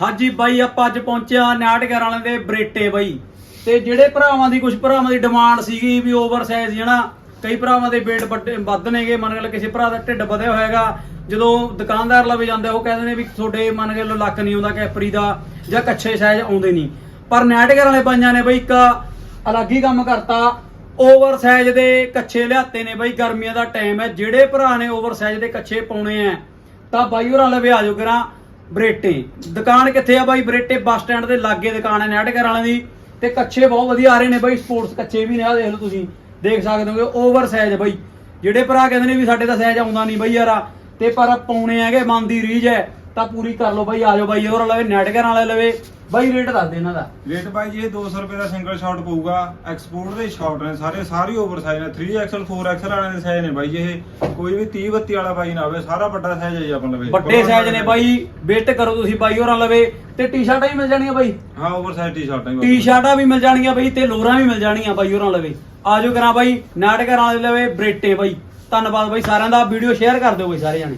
ਹਾਂਜੀ ਬਾਈ, ਆਪਾਂ ਅੱਜ ਪਹੁੰਚਿਆ ਨਾਟਕਰ ਵਾਲਿਆਂ ਦੇ ਬਰੇਟੇ ਬਾਈ। ਤੇ ਜਿਹੜੇ ਭਰਾਵਾਂ ਦੀ ਕੁਝ ਭਰਾਵਾਂ ਦੀ ਡਿਮਾਂਡ ਸੀਗੀ ਵੀ ਓਵਰ ਸਾਈਜ਼ ਜਣਾ ਕਈ ਭਰਾਵਾਂ ਦੇ weight ਵੱਡੇ, ਵੱਧ ਨੇਗੇ, ਮੰਨ ਲਓ ਕਿਸੇ ਭਰਾ ਦਾ ਢਿੱਡ ਵਧਿਆ ਹੋਇਆਗਾ, ਜਦੋਂ ਦੁਕਾਨਦਾਰ ਲਵੇ ਜਾਂਦਾ ਉਹ ਕਹਿੰਦੇ ਨੇ ਵੀ ਤੁਹਾਡੇ ਮੰਨ ਕੇ ਲਓ ਲੱਕ ਨਹੀਂ ਆਉਂਦਾ ਕੈਪਰੀ ਦਾ, ਜਾਂ ਕੱਛੇ ਸਾਈਜ਼ ਆਉਂਦੇ ਨਹੀਂ। ਪਰ ਨਾਟਕਰ ਵਾਲੇ ਪੰਜਾਂ ਨੇ ਬਈ ਇੱਕ ਅਲੱਗ ਹੀ ਕੰਮ ਕਰਤਾ ਓਵਰ ਸਾਈਜ਼ ਦੇ ਕੱਛੇ ਲਿਆਤੇ ਨੇ ਬਈ, ਗਰਮੀਆਂ ਦਾ ਟਾਈਮ ਹੈ, ਜਿਹੜੇ ਭਰਾ ਨੇ ਓਵਰ ਸਾਈਜ਼ ਦੇ ਕੱਛੇ ਪਾਉਣੇ ਆ ਤਾਂ ਬਾਈ ਹੋਰਾਂ ਲਵੇ ਆ ਜਾਓ ਕਰਾਂ। ਬਰੇਟੇ। ਦੁਕਾਨ ਕਿੱਥੇ ਆ ਬਾਈ? ਬਰੇਟੇ ਬੱਸ ਸਟੈਂਡ ਦੇ ਲਾਗੇ ਦੁਕਾਨ ਹੈ ਨੈਟਕਰ ਵਾਲਿਆਂ ਦੀ। ਤੇ ਕੱਚੇ ਬਹੁਤ ਵਧੀਆ ਆ ਰਹੇ ਨੇ ਬਾਈ, ਸਪੋਰਟਸ ਕੱਚੇ ਵੀ ਨੇ ਆ ਦੇਖ ਲਓ ਤੁਸੀਂ। ਦੇਖ ਸਕਦੇ ਹੋਗੇ, ਓਵਰ ਸਾਈਜ਼ ਬਾਈ। ਜਿਹੜੇ ਭਰਾ ਕਹਿੰਦੇ ਨੇ ਵੀ ਸਾਡੇ ਤਾਂ ਸਾਈਜ਼ ਆਉਂਦਾ ਨਹੀਂ ਬਾਈ ਯਾਰਾ। ਤੇ ਪਰ ਪਾਉਣੇ ਹੈਗੇ, ਮਨ ਦੀ ਰੀਝ ਹੈ। ਤਾਂ ਪੂਰੀ ਕਰ ਲਓ ਬਾਈ ਆ ਜਾਓ ਬਾਈ ਹੋਰ ਲਵੇ ਨੈਟਕਰ ਵਾਲੇ ਲਵੇ। ਬਾਈ ਰੇਟ ਦੱਸ ਦੇ ਇਹਨਾਂ ਦਾ। ਰੇਟ ਬਾਈ ਜੀ ਇਹ 200 ਰੁਪਏ ਦਾ ਸਿੰਗਲ ਸ਼ਾਟ ਪਊਗਾ। ਐਕਸਪੋਰਟ ਦੇ ਸ਼ਾਟ ਨੇ ਸਾਰੇ ਸਾਰੀ ਓਵਰ ਸਾਈਜ਼ ਨੇ 3XL 4XL ਵਾਲਿਆਂ ਦੇ ਸਾਈਜ਼ ਨੇ ਬਾਈ ਇਹ। ਕੋਈ ਵੀ 30 32 ਵਾਲਾ ਬਾਈ ਨਾ ਹੋਵੇ ਸਾਰਾ ਵੱਡਾ ਸਾਈਜ਼ ਹੈ ਜੀ ਆਪਾਂ ਲਵੇ। ਵੱਡੇ ਸਾਈਜ਼ ਨੇ ਬਾਈ ਵੇਟ ਕਰੋ ਤੁਸੀਂ ਬਾਈ ਹੋਰਾਂ ਲਵੇ। ਤੇ ਟੀ-ਸ਼ਰਟਾਂ ਵੀ ਮਿਲ ਜਾਣੀਆਂ ਬਾਈ। ਹਾਂ ਓਵਰ ਸਾਈਜ਼ ਟੀ-ਸ਼ਰਟਾਂ ਹੀ ਟੀ-ਸ਼ਰਟਾਂ ਵੀ ਮਿਲ ਜਾਣਗੀਆਂ ਬਾਈ ਤੇ ਲੋਰਾਂ ਵੀ ਮਿਲ ਜਾਣਗੀਆਂ ਬਾਈ ਹੋਰਾਂ ਲਵੇ। ਆਜੋ ਕਰਾਂ ਬਾਈ ਨਾਟਕਾਂ ਵਾਲੇ ਲਵੇ ਬਰੇਟੇ ਬਾਈ। ਧੰਨਵਾਦ ਬਾਈ ਸਾਰਿਆਂ ਦਾ। ਵੀਡੀਓ ਸ਼ੇਅਰ ਕਰ ਦਿਓ ਬਾਈ ਸਾਰੇ ਜਾਣੇ।